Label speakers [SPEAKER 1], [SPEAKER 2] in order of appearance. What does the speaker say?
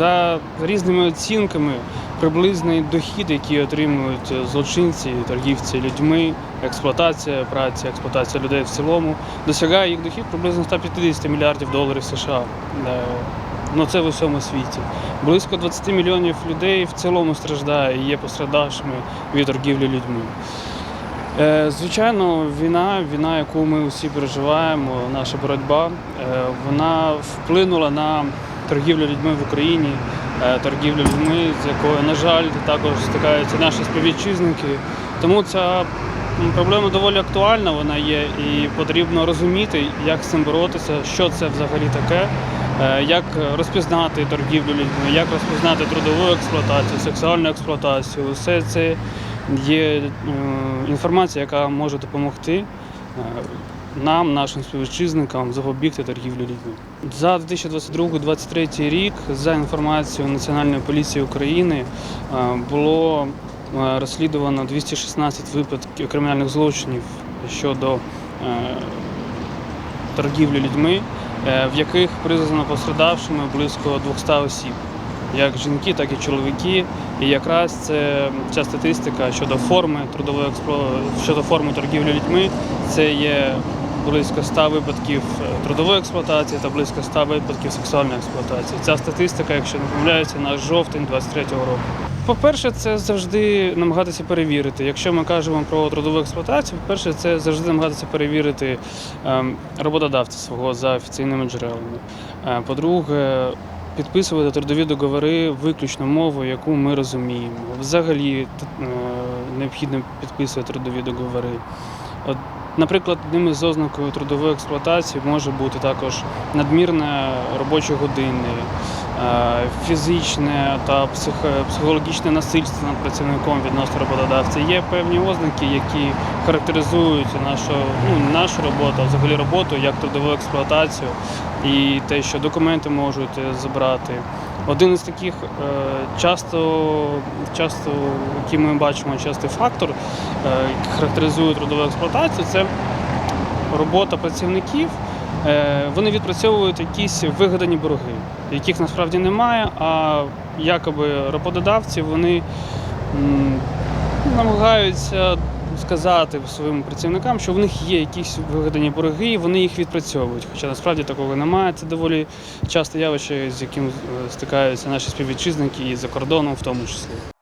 [SPEAKER 1] За різними оцінками, приблизний дохід, який отримують злочинці, торгівці людьми, експлуатація праці, експлуатація людей в цілому, досягає їх дохід приблизно 150 мільярдів доларів США. Е, Ну це в усьому світі. Близько 20 мільйонів людей в цілому страждає і є пострадавшими від торгівлі людьми. Е, Звичайно, війна, війна, яку ми всі переживаємо, наша боротьба, е, вона вплинула на торгівлю людьми в Україні, е, торгівлю людьми, з якою, на жаль, також стикаються наші співвітчизники. Тому ця проблема доволі актуальна, вона є, і потрібно розуміти, як з цим боротися, що це взагалі таке, е, як розпізнати торгівлю людьми, як розпізнати трудову експлуатацію, сексуальну експлуатацію. Все це є інформація, яка може допомогти нам, нашим співвітчизникам, запобігти торгівлі людьми. За 2022-2023 рік, за інформацією Національної поліції України, е, було е, розслідувано 216 випадків кримінальних злочинів щодо е, торгівлі людьми, е, в яких признано пострадавшими близько 200 осіб, як жінки, так і чоловіки. І якраз це ця статистика щодо форми трудової експло... щодо форми торгівлі людьми. Це є близько 100 випадків е, трудової експлуатації та близько 100 випадків сексуальної експлуатації. Ця статистика, якщо не помиляюся, на жовтень 23-го року. По-перше, це завжди намагатися перевірити. Якщо ми кажемо про трудову експлуатацію, по-перше, це завжди намагатися перевірити ем, роботодавця свого за офіційними джерелами. Е, По-друге, підписувати трудові договори виключно мовою, яку ми розуміємо. Взагалі е, необхідно підписувати трудові договори. От, наприклад, одним із ознакою трудової експлуатації може бути також надмірна робочі години, фізичне та психологічне насильство над працівником відносно роботодавця. Є певні ознаки, які характеризують нашу, ну, нашу роботу, а взагалі роботу як трудову експлуатацію і те, що документи можуть е, забрати. Один із таких е, часто, часто, який ми бачимо, частий фактор, е, який характеризує трудову експлуатацію, це робота працівників. Е, Вони відпрацьовують якісь вигадані борги, яких насправді немає, а якоби роботодавці вони намагаються сказати своїм працівникам, що в них є якісь вигадані борги, і вони їх відпрацьовують. Хоча насправді такого немає. Це доволі часте явище, з яким е, стикаються наші співвітчизники і за кордоном в тому числі.